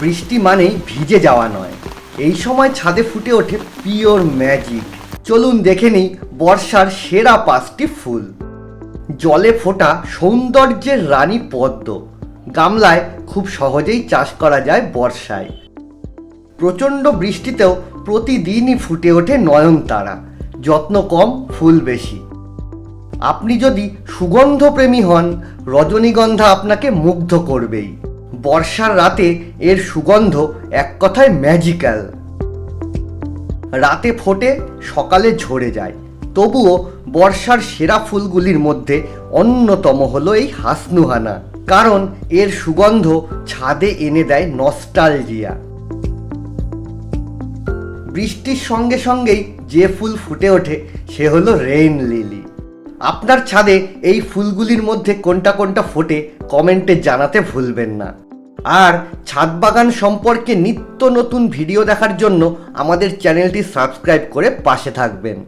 বৃষ্টি মানেই ভিজে যাওয়া নয়। এই সময় ছাদে ফুটে ওঠে পিওর ম্যাজিক। চলুন দেখে নিই বর্ষার সেরা পাঁচটি ফুল। জলে ফোটা সৌন্দর্যের রানী পদ্ম। গামলায় খুব সহজেই চাষ করা যায় বর্ষায়। প্রচণ্ড বৃষ্টিতেও প্রতিদিনই ফুটে ওঠে নয়নতারা। যত্ন কম, ফুল বেশি। আপনি যদি সুগন্ধপ্রেমী হন, রজনীগন্ধা আপনাকে মুগ্ধ করবেই। বর্ষার রাতে এর সুগন্ধ এক কথায় ম্যাজিক্যাল রাতে ফোটে, সকালে ঝরে যায়। তবুও বর্ষার সেরা ফুলগুলির মধ্যে অন্যতম হলো এই হাসনুহানা। কারণ এর সুগন্ধ ছাদে এনে দেয় নস্টালজিয়া বৃষ্টির সঙ্গে সঙ্গেই যে ফুল ফুটে ওঠে, সে হলো রেইন লিলি আপনার ছাদে এই ফুলগুলির মধ্যে কোনটা কোনটা ফোটে কমেন্টে জানাতে ভুলবেন না। আর ছাদ বাগান সম্পর্কে নিত্য নতুন ভিডিও দেখার জন্য আমাদের চ্যানেলটি সাবস্ক্রাইব করে পাশে থাকবেন।